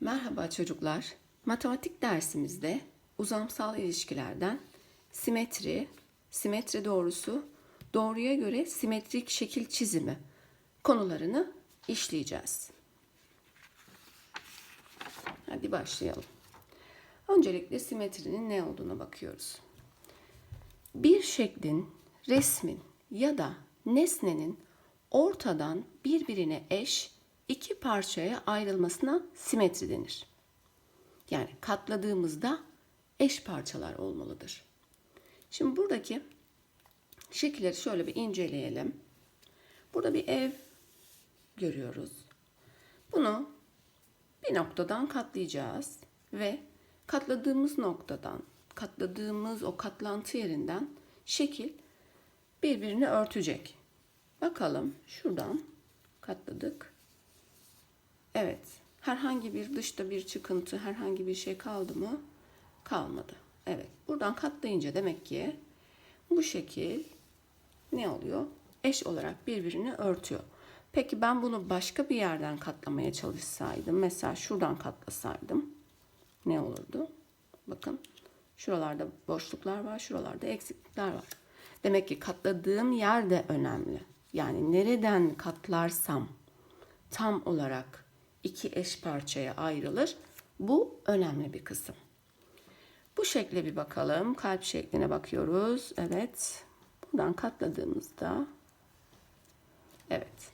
Merhaba çocuklar. Matematik dersimizde uzamsal ilişkilerden simetri, simetri doğrusu, doğruya göre simetrik şekil çizimi konularını işleyeceğiz. Hadi başlayalım. Öncelikle simetrinin ne olduğuna bakıyoruz. Bir şeklin, resmin ya da nesnenin ortadan birbirine eş iki parçaya ayrılmasına simetri denir. Yani katladığımızda eş parçalar olmalıdır. Şimdi buradaki şekilleri şöyle bir inceleyelim. Burada bir ev görüyoruz. Bunu bir noktadan katlayacağız ve katladığımız noktadan, katladığımız o katlantı yerinden şekil birbirini örtecek. Bakalım şuradan katladık. Evet. Herhangi bir dışta bir çıkıntı, herhangi bir şey kaldı mı? Kalmadı. Evet. Buradan katlayınca demek ki bu şekil ne oluyor? Eş olarak birbirini örtüyor. Peki ben bunu başka bir yerden katlamaya çalışsaydım, mesela şuradan katlasaydım ne olurdu? Bakın şuralarda boşluklar var, şuralarda eksiklikler var. Demek ki katladığım yer de önemli. Yani nereden katlarsam tam olarak iki eş parçaya ayrılır. Bu önemli bir kısım. Bu şekle bir bakalım. Kalp şekline bakıyoruz. Evet. Buradan katladığımızda evet.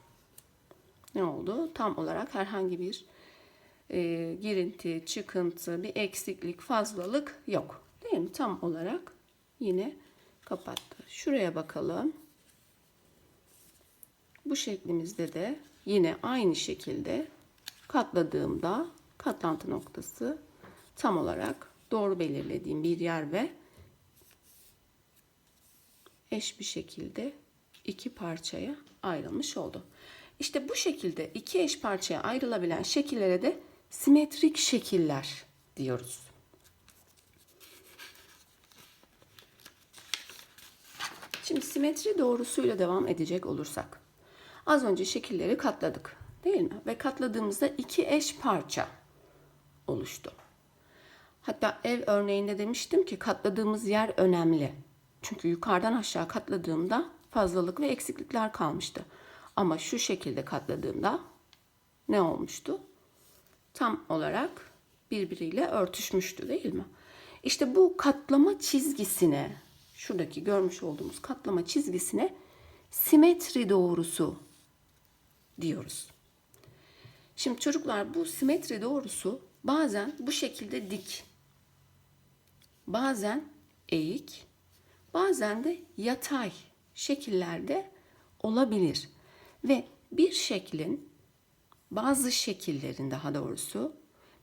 Ne oldu? Tam olarak herhangi bir e, girinti, çıkıntı, bir eksiklik, fazlalık yok. Değil mi? Tam olarak yine kapattı. Şuraya bakalım. Bu şeklimizde de yine aynı şekilde katladığımda katlantı noktası tam olarak doğru belirlediğim bir yer ve eş bir şekilde iki parçaya ayrılmış oldu. İşte bu şekilde iki eş parçaya ayrılabilen şekillere de simetrik şekiller diyoruz. Şimdi simetri doğrusuyla devam edecek olursak. Az önce şekilleri katladık değil mi? Ve katladığımızda iki eş parça oluştu. Hatta ev örneğinde demiştim ki katladığımız yer önemli. Çünkü yukarıdan aşağı katladığımda fazlalık ve eksiklikler kalmıştı. Ama şu şekilde katladığımda ne olmuştu? Tam olarak birbiriyle örtüşmüştü değil mi? İşte bu katlama çizgisine, şuradaki görmüş olduğumuz katlama çizgisine simetri doğrusu diyoruz. Şimdi çocuklar bu simetri doğrusu bazen bu şekilde dik, bazen eğik, bazen de yatay şekillerde olabilir. Ve bir şeklin bazı şekillerin daha doğrusu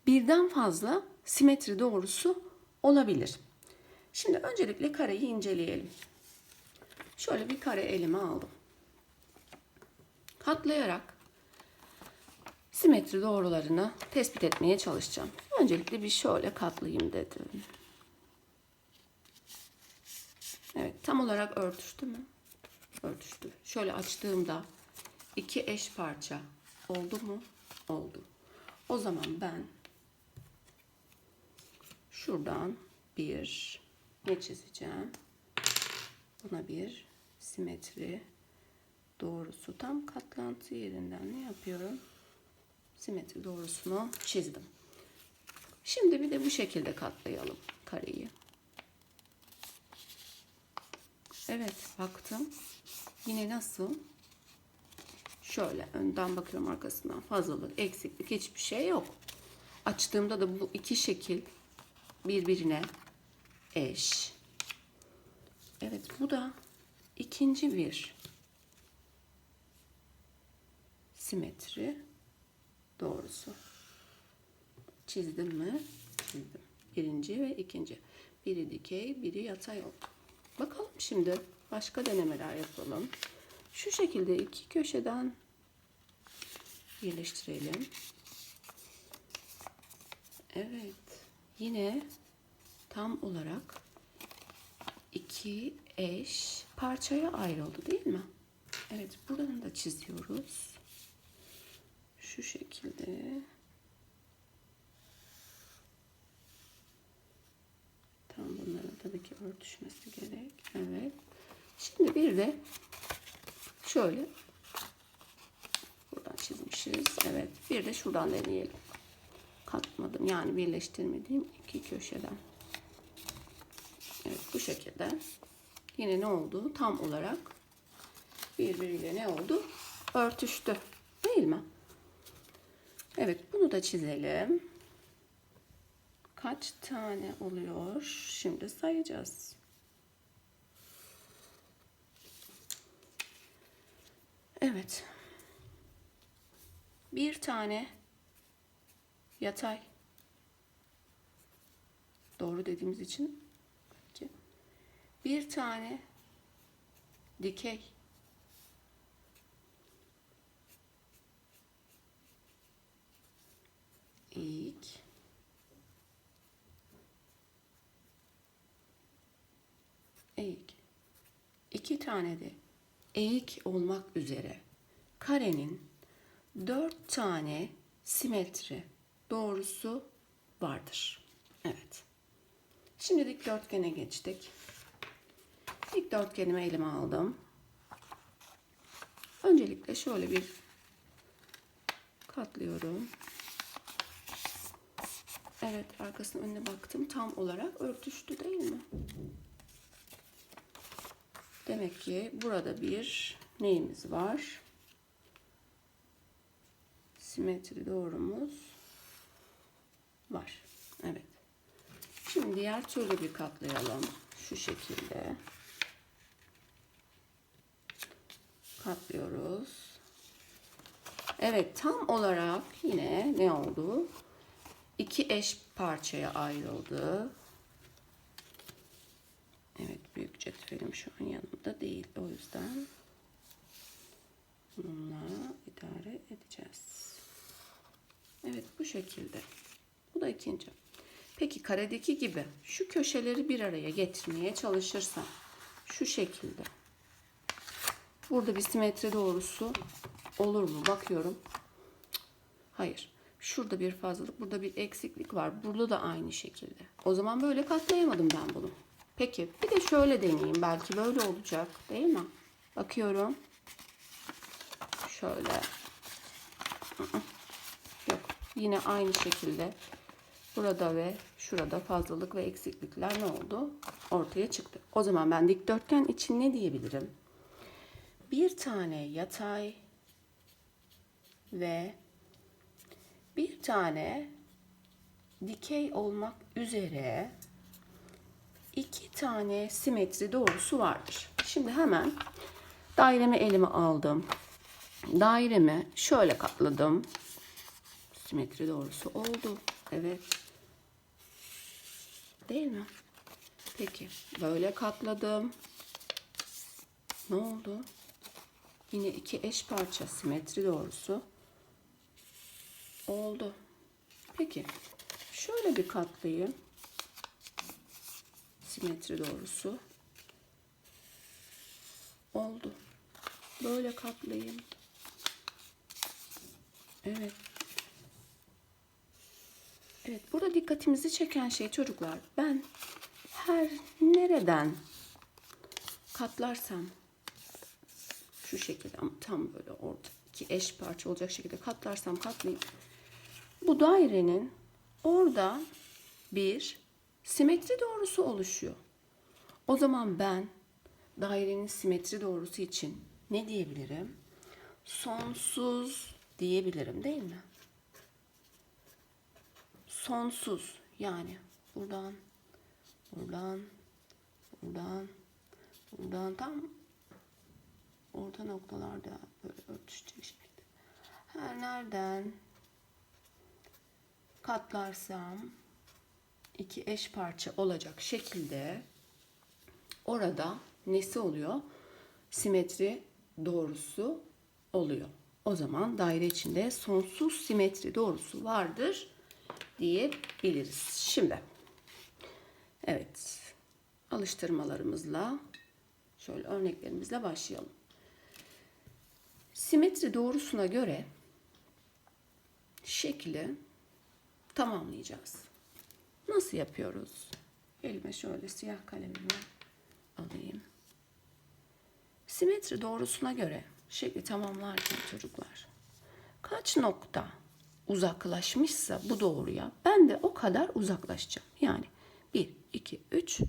birden fazla simetri doğrusu olabilir. Şimdi öncelikle kareyi inceleyelim. Şöyle bir kare elime aldım. Katlayarak simetri doğrularını tespit etmeye çalışacağım. Öncelikle bir şöyle katlayayım dedim. Evet tam olarak örtüştü mü? Örtüştü. Şöyle açtığımda iki eş parça oldu mu? Oldu. O zaman ben şuradan bir ne çizeceğim? Buna bir simetri doğrusu tam katlantı yerinden ne yapıyorum? Simetri doğrusunu çizdim. Şimdi bir de bu şekilde katlayalım kareyi. Evet baktım. Yine nasıl? Şöyle önden bakıyorum arkasından fazlalık, eksiklik hiçbir şey yok. Açtığımda da bu iki şekil birbirine eş. Evet bu da ikinci bir simetri doğrusu. Çizdim mi? Çizdim. Birinci ve ikinci. Biri dikey, biri yatay oldu. Bakalım şimdi başka denemeler yapalım. Şu şekilde iki köşeden birleştirelim. Evet. Yine tam olarak iki eş parçaya ayrıldı değil mi? Evet buradan da çiziyoruz şu şekilde. Tam bunların tabii ki örtüşmesi gerek. Evet. Şimdi bir de şöyle buradan çizmişiz. Evet. Bir de şuradan deneyelim. Katmadım. Yani birleştirmediğim iki köşeden. Evet. Bu şekilde. Yine ne oldu? Tam olarak birbiriyle ne oldu? Örtüştü. Değil mi? Evet bunu da çizelim. Kaç tane oluyor? Şimdi sayacağız. Evet. Bir tane yatay. Doğru dediğimiz için bir tane dikey. İlk eğik. İki tane de eğik olmak üzere karenin dört tane simetri doğrusu vardır. Evet. Şimdi dikdörtgene geçtik. Dikdörtgenimi elime aldım. Öncelikle şöyle bir katlıyorum. Evet arkasına önüne baktım. Tam olarak örtüştü değil mi? Demek ki burada bir neyimiz var? Simetri doğrumuz var. Evet. Şimdi diğer türlü bir katlayalım. Şu şekilde. Katlıyoruz. Evet tam olarak yine ne oldu? İki eş parçaya ayrıldı. Evet büyük cetvelim şu an yanımda değil. O yüzden bununla idare edeceğiz. Evet bu şekilde. Bu da ikinci. Peki karedeki gibi şu köşeleri bir araya getirmeye çalışırsam şu şekilde. Burada bir simetri doğrusu olur mu? Bakıyorum. Hayır. Şurada bir fazlalık, burada bir eksiklik var. Burada da aynı şekilde. O zaman böyle katlayamadım ben bunu. Peki bir de şöyle deneyeyim. Belki böyle olacak değil mi? Bakıyorum. Şöyle. Yok. Yine aynı şekilde burada ve şurada fazlalık ve eksiklikler ne oldu? Ortaya çıktı. O zaman ben dikdörtgen için ne diyebilirim? Bir tane yatay ve bir tane dikey olmak üzere iki tane simetri doğrusu vardır. Şimdi hemen dairemi elime aldım. Dairemi şöyle katladım. Simetri doğrusu oldu. Evet. Değil mi? Peki. Böyle katladım. Ne oldu? Yine iki eş parça simetri doğrusu oldu. Peki. Şöyle bir katlayayım simetri doğrusu oldu. Böyle katlayayım. Evet. Evet, burada dikkatimizi çeken şey çocuklar. Ben her nereden katlarsam şu şekilde tam böyle orta iki eş parça olacak şekilde katlarsam katlayayım. Bu dairenin orada bir simetri doğrusu oluşuyor. O zaman ben dairenin simetri doğrusu için ne diyebilirim? Sonsuz diyebilirim değil mi? Sonsuz yani buradan buradan buradan buradan tam orta noktalarda böyle örtüşecek şekilde. Her nereden katlarsam iki eş parça olacak şekilde orada nesi oluyor? Simetri doğrusu oluyor. O zaman daire içinde sonsuz simetri doğrusu vardır diyebiliriz. Şimdi evet alıştırmalarımızla şöyle örneklerimizle başlayalım. Simetri doğrusuna göre şekli tamamlayacağız. Nasıl yapıyoruz? Elime şöyle siyah kalemimi alayım. Simetri doğrusuna göre şekli tamamlarken çocuklar kaç nokta uzaklaşmışsa bu doğruya ben de o kadar uzaklaşacağım. Yani 1, 2, 3,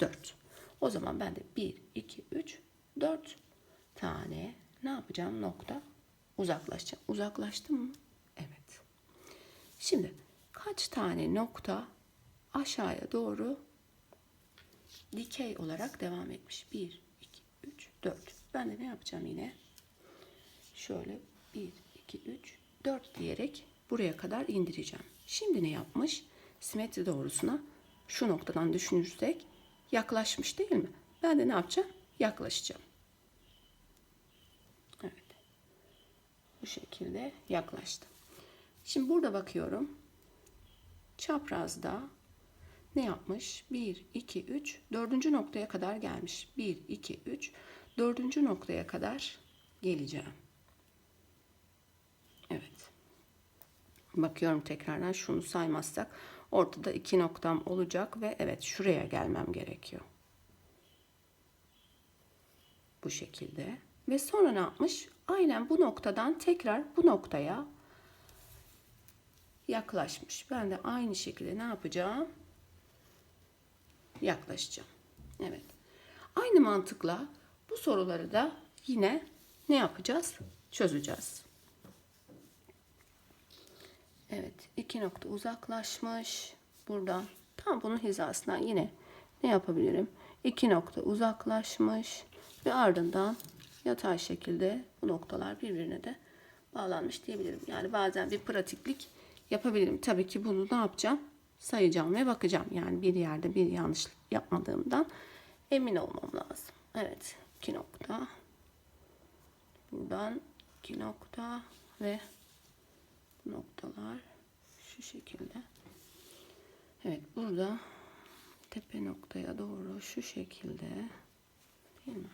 4. O zaman ben de 1, 2, 3, 4 tane ne yapacağım nokta uzaklaşacağım. Uzaklaştım mı? Evet. Şimdi kaç tane nokta aşağıya doğru dikey olarak devam etmiş? 1, 2, 3, 4. Ben de ne yapacağım yine? Şöyle 1, 2, 3, 4 diyerek buraya kadar indireceğim. Şimdi ne yapmış? Simetri doğrusuna şu noktadan düşünürsek yaklaşmış değil mi? Ben de ne yapacağım? Yaklaşacağım. Evet. Bu şekilde yaklaştım. Şimdi burada bakıyorum. Çaprazda ne yapmış? 1, 2, 3, dördüncü noktaya kadar gelmiş. 1, 2, 3, dördüncü noktaya kadar geleceğim. Evet. Bakıyorum tekrardan şunu saymazsak ortada iki noktam olacak ve evet şuraya gelmem gerekiyor. Bu şekilde. Ve sonra ne yapmış? Aynen bu noktadan tekrar bu noktaya yaklaşmış. Ben de aynı şekilde ne yapacağım? Yaklaşacağım. Evet. Aynı mantıkla bu soruları da yine ne yapacağız? Çözeceğiz. Evet, iki nokta uzaklaşmış. Buradan tam bunun hizasından yine ne yapabilirim? İki nokta uzaklaşmış ve ardından yatay şekilde bu noktalar birbirine de bağlanmış diyebilirim. Yani bazen bir pratiklik yapabilirim. Tabii ki bunu ne yapacağım? Sayacağım ve bakacağım. Yani bir yerde bir yanlış yapmadığımdan emin olmam lazım. Evet, iki nokta. Buradan iki nokta ve noktalar şu şekilde. Evet burada tepe noktaya doğru şu şekilde değil mi?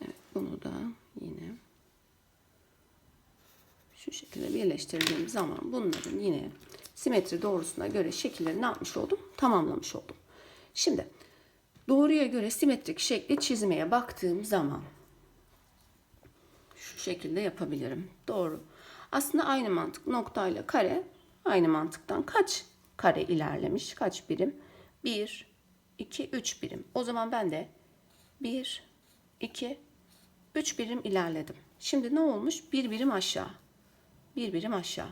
Evet bunu da yine şu şekilde birleştirdiğim zaman bunların yine simetri doğrusuna göre şekillerini yapmış oldum? Tamamlamış oldum. Şimdi doğruya göre simetrik şekli çizmeye baktığım zaman şu şekilde yapabilirim. Doğru. Aslında aynı mantık noktayla kare aynı mantıktan kaç kare ilerlemiş? Kaç birim? 1, 2, 3 birim. O zaman ben de 1, 2, 3 birim ilerledim. Şimdi ne olmuş? Bir birim aşağı. Bir birim aşağı.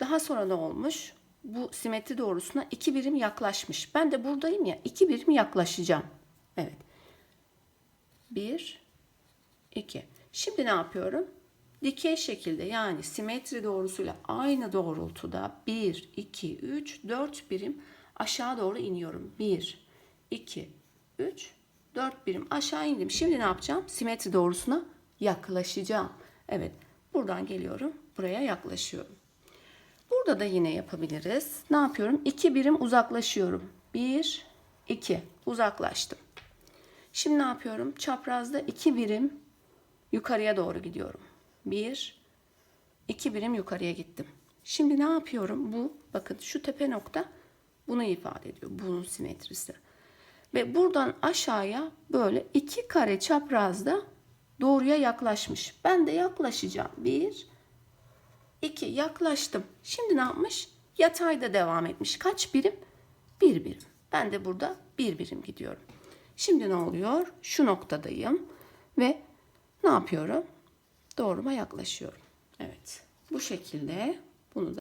Daha sonra ne olmuş? Bu simetri doğrusuna iki birim yaklaşmış. Ben de buradayım ya iki birim yaklaşacağım. Evet. Bir, iki. Şimdi ne yapıyorum? Dikey şekilde yani simetri doğrusuyla aynı doğrultuda 1, 2, 3, 4 birim aşağı doğru iniyorum. 1, 2, 3, 4 birim aşağı indim. Şimdi ne yapacağım? Simetri doğrusuna yaklaşacağım. Evet buradan geliyorum buraya yaklaşıyorum. Burada da yine yapabiliriz. Ne yapıyorum? 2 birim uzaklaşıyorum. 1, 2 uzaklaştım. Şimdi ne yapıyorum? Çaprazda 2 birim yukarıya doğru gidiyorum. Bir, iki birim yukarıya gittim. Şimdi ne yapıyorum? Bu bakın şu tepe nokta bunu ifade ediyor. Bunun simetrisi. Ve buradan aşağıya böyle iki kare çaprazda doğruya yaklaşmış. Ben de yaklaşacağım. Bir, iki yaklaştım. Şimdi ne yapmış? Yatayda devam etmiş. Kaç birim? Bir birim. Ben de burada bir birim gidiyorum. Şimdi ne oluyor? Şu noktadayım ve ne yapıyorum? Doğruma yaklaşıyorum. Evet. Bu şekilde bunu da